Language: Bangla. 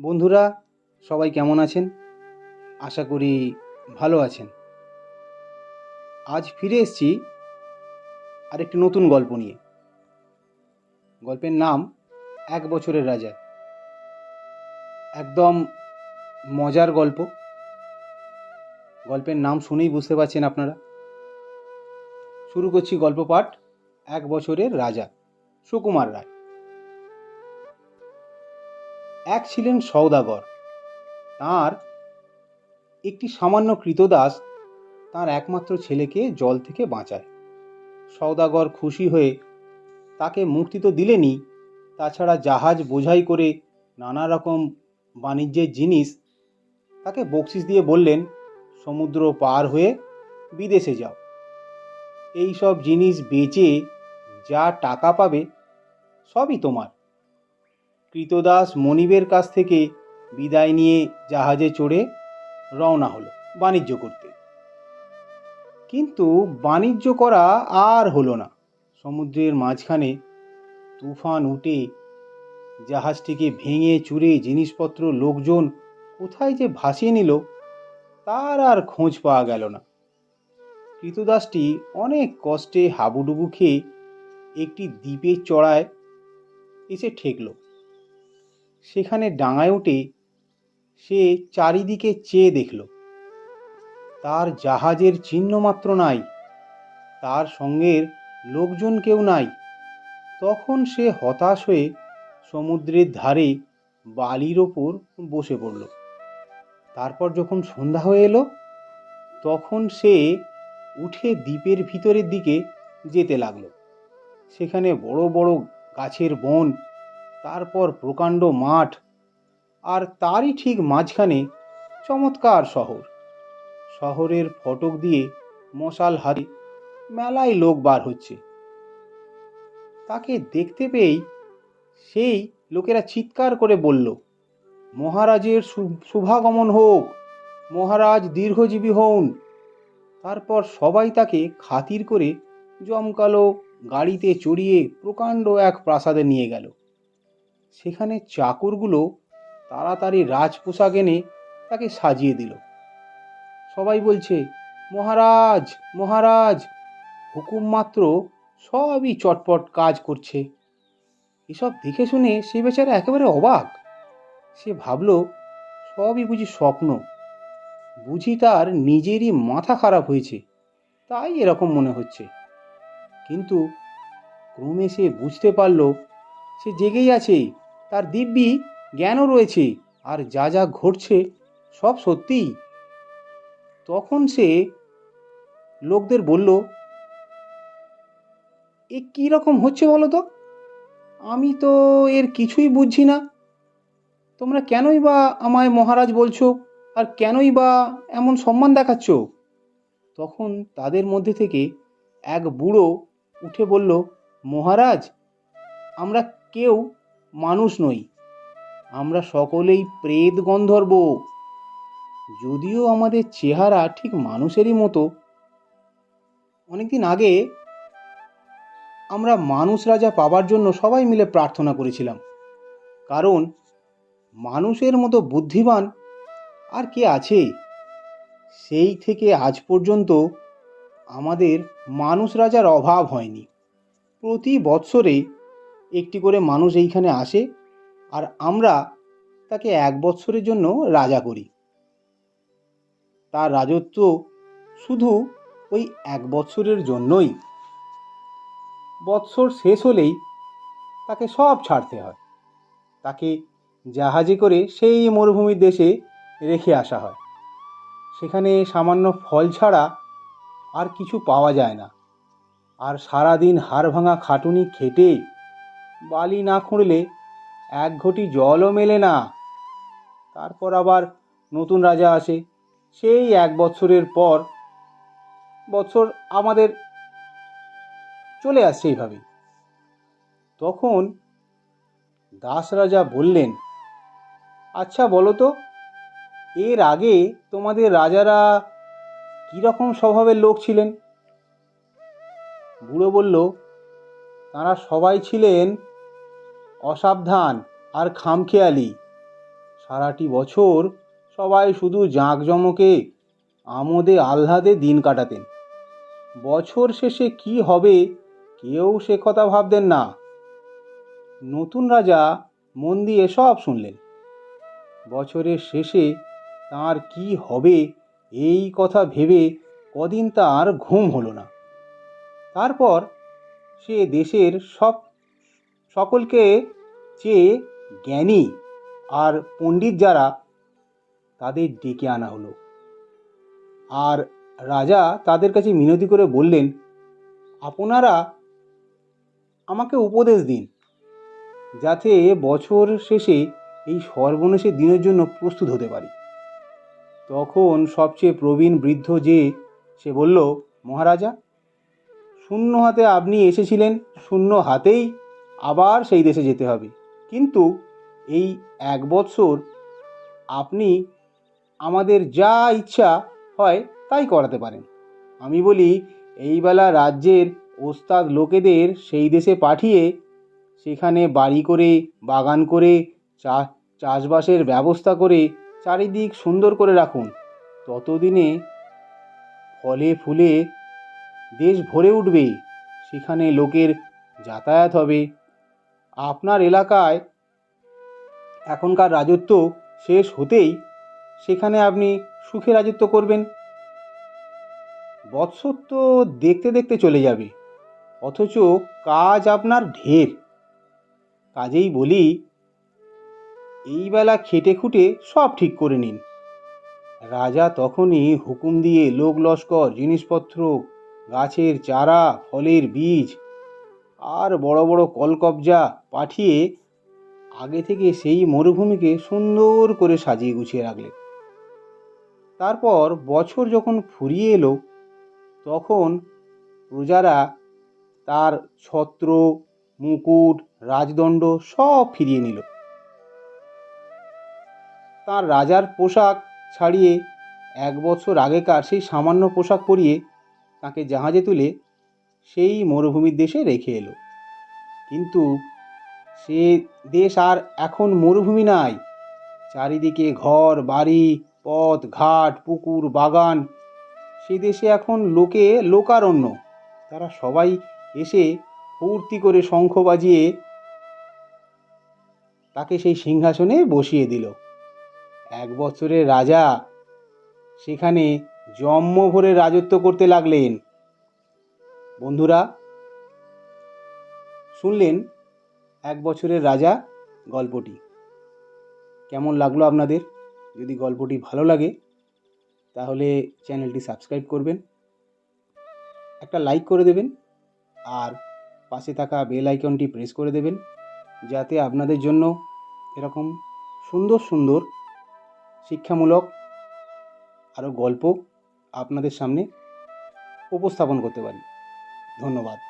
বন্ধুরা, সবাই কেমন আছেন? আশা করি ভালো আছেন। আজ ফিরে এসেছি আরেকটি নতুন গল্প নিয়ে। গল্পের নাম এক বছরের রাজা। একদম মজার গল্প। গল্পের নাম শুনেই বুঝতে পারছেন আপনারা। শুরু করছি গল্প পাঠ, এক বছরের রাজা, সুকুমার রায়। এক ছিলেন সওদাগর তার একটি সামান্য কৃতদাস তার একমাত্র ছেলেকে জল থেকে বাঁচায়। সওদাগর খুশি হয়ে তাকে মুক্তি তো দিলেনই, তাছাড়া জাহাজ বোঝাই করে নানা রকম বাণিজ্যের জিনিস তাকে বকশিস দিয়ে বললেন, সমুদ্র পার হয়ে বিদেশে যাও। এই সব জিনিস বেচে যা টাকা পাবে সবই তোমার। কৃতদাস মনিবের কাছ থেকে বিদায় নিয়ে জাহাজে চড়ে রওনা হলো বাণিজ্য করতে। কিন্তু বাণিজ্য করা আর হলো না। সমুদ্রের মাঝখানে তুফান উঠে জাহাজটিকে ভেঙে চুরে জিনিসপত্র, লোকজন কোথায় যে ভাসিয়ে নিল, তার আর খোঁজ পাওয়া গেল না। কৃতদাসটি অনেক কষ্টে হাবুডুবু খেয়ে একটি দ্বীপের চড়ায় এসে ঠেকলো। সেখানে ডাঙায় উঠে সে চারিদিকে চেয়ে দেখল। তার জাহাজের চিহ্ন মাত্র নাই, তার সঙ্গের লোকজন কেউ নাই। তখন সে হতাশ হয়ে সমুদ্রের ধারে বালির ওপর বসে পড়ল। তারপর যখন সন্ধ্যা হয়ে এলো, তখন সে উঠে দ্বীপের ভিতরের দিকে যেতে লাগল। সেখানে বড় বড় গাছের বন তারপর প্রকাণ্ড মাঠ আর তারই ঠিক মাঝখানে চমৎকার শহর। শহরের ফটক দিয়ে মশাল হাতে মেলায় লোক বার হচ্ছে। তাকে দেখতে পেয়েই সেই লোকেরা চিৎকার করে বলল, মহারাজের শুভাগমন হোক, মহারাজ দীর্ঘজীবী হন। তারপর সবাই তাকে খাতির করে জমকালো গাড়িতে চড়িয়ে প্রকাণ্ড এক প্রাসাদে নিয়ে গেল। সেখানে চাকরগুলো তাড়াতাড়ি রাজ পোশাক এনে তাকে সাজিয়ে দিল। সবাই বলছে, মহারাজ মহারাজ, হুকুম মাত্র সবই চটপট কাজ করছে। এসব দেখে শুনে সে বেচারা একেবারে অবাক। সে ভাবল, সবই বুঝি স্বপ্ন। বুঝি তার নিজেরই মাথা খারাপ হয়েছে। তাই এরকম মনে হচ্ছে। কিন্তু ক্রমে সে বুঝতে পারল সে জেগেই আছে। তার দিব্যি জ্ঞানও রয়েছে, আর যা যা ঘটছে সব সত্যি তখন সে লোকদের বলল, এ কী রকম হচ্ছে বলো তো? আমি তো এর কিছুই বুঝছি না। তোমরা কেনই বা আমায় মহারাজ বলছো, আর কেনই বা এমন সম্মান দেখাচ্ছ? তখন তাদের মধ্যে থেকে এক বুড়ো উঠে বলল, মহারাজ, আমরা কেউ মানুষ নই। আমরা সকলেই প্রেত গন্ধর্ব। যদিও আমাদের চেহারা ঠিক মানুষেরই মতো। অনেকদিন আগে আমরা মানুষ রাজা পাবার জন্য সবাই মিলে প্রার্থনা করেছিলাম। কারণ মানুষের মতো বুদ্ধিমান আর কে আছে? সেই থেকে আজ পর্যন্ত আমাদের মানুষ রাজার অভাব হয়নি। প্রতি বৎসরে একটি করে মানুষ এইখানে আসে আর আমরা তাকে এক বৎসরের জন্য রাজা করি। তার রাজত্ব শুধু ওই এক বৎসরের জন্যই। বৎসর শেষ হলেই তাকে সব ছাড়তে হয়। তাকে জাহাজে করে সেই মরুভূমির দেশে রেখে আসা হয়। সেখানে সামান্য ফল ছাড়া আর কিছু পাওয়া যায় না। আর সারাদিন হাড় ভাঙা খাটুনি খেটে বালি না খুঁড়লে এক ঘটি জলও মেলে না। তারপর আবার নতুন রাজা আসে। সেই এক বছরের পর বছর আমাদের চলে আসছে এইভাবে। তখন দাস রাজা বললেন আচ্ছা বলো তো, এর আগে তোমাদের রাজারা কীরকম স্বভাবের লোক ছিলেন? বুড়ো বলল, তারা সবাই ছিলেন অসাবধান আর খামখেয়ালি। সারাটি বছর সবাই শুধু জাঁকজমকে আমোদে আহ্লাদে দিন কাটাতেন। বছর শেষে কি হবে কেউ সে কথা ভাবতেন না। নতুন রাজা মন দিয়ে সব শুনলেন। বছরের শেষে তার কি হবে এই কথা ভেবে কদিন তার ঘুম হলো না। তারপর সে দেশের সব সকলকে চেয়ে জ্ঞানী আর পণ্ডিত যারা, তাদের ডেকে আনা হলো। আর রাজা তাদের কাছে মিনতি করে বললেন, আপনারা আমাকে উপদেশ দিন, যাতে বছর শেষে এই সর্বনেশের দিনের জন্য প্রস্তুত হতে পারি। তখন সবচেয়ে প্রবীণ বৃদ্ধ যে, সে বলল, মহারাজা, শূন্য হাতে আপনি এসেছিলেন, শূন্য হাতেই আবার সেই দেশে যেতে হবে। কিন্তু এই এক বৎসর আপনি আমাদের যা ইচ্ছা হয় তাই করাতে পারেন। আমি বলি এইবেলা রাজ্যের ওস্তাদ লোকেদের সেই দেশে পাঠিয়ে সেখানে বাড়ি করে, বাগান করে, চা, চাষবাসের ব্যবস্থা করে চারিদিক সুন্দর করে রাখুন। ততদিনে ফলে ফুলে দেশ ভরে উঠবে। সেখানে লোকের যাতায়াত হবে। আপনার এলাকায় এখনকার রাজত্ব শেষ হতেই সেখানে আপনি সুখে রাজত্ব করবেন। বৎসর তো দেখতে দেখতে চলে যাবে, অথচ কাজ আপনার ঢের। কাজেই বলি, এই বেলা খেটে খুঁটে সব ঠিক করে নিন। রাজা তখনই হুকুম দিয়ে লোক লস্কর, জিনিসপত্র, গাছের চারা, ফলের বীজ আর বড় বড় কলকবজা পাঠিয়ে আগে থেকে সেই মরুভূমিকে সুন্দর করে সাজিয়ে গুছিয়ে রাখলেন। তারপর বছর যখন ফুরিয়ে এলো, তখন প্রজারা তার ছত্র, মুকুট, রাজদণ্ড সব ফিরিয়ে নিল। তার রাজার পোশাক ছাড়িয়ে এক বছর আগেকার সেই সামান্য পোশাক পরিয়ে তাকে জাহাজে তুলে সেই মরুভূমির দেশে রেখে এলো। কিন্তু সে দেশ আর এখন মরুভূমি নাই। চারিদিকে ঘর, বাড়ি, পথ, ঘাট, পুকুর, বাগান। সে দেশে এখন লোকে লোকারণ্য। তারা সবাই এসে ফুর্তি করে শঙ্খ বাজিয়ে তাকে সেই সিংহাসনে বসিয়ে দিল। এক বছরের রাজা সেখানে জম্ম ভরে রাজত্ব করতে লাগলেন। বন্ধুরা, শুনলেন এক বছরের রাজা গল্পটি। কেমন লাগল আপনাদের? যদি গল্পটি ভালো লাগে, তাহলে চ্যানেলটি সাবস্ক্রাইব করবেন, একটা লাইক করে দেবেন, আর পাশে থাকা বেল আইকনটি প্রেস করে দেবেন, যাতে আপনাদের জন্য এরকম সুন্দর সুন্দর শিক্ষামূলক আরও গল্প আপনাদের সামনে উপস্থাপন করতে পারি। ধন্যবাদ।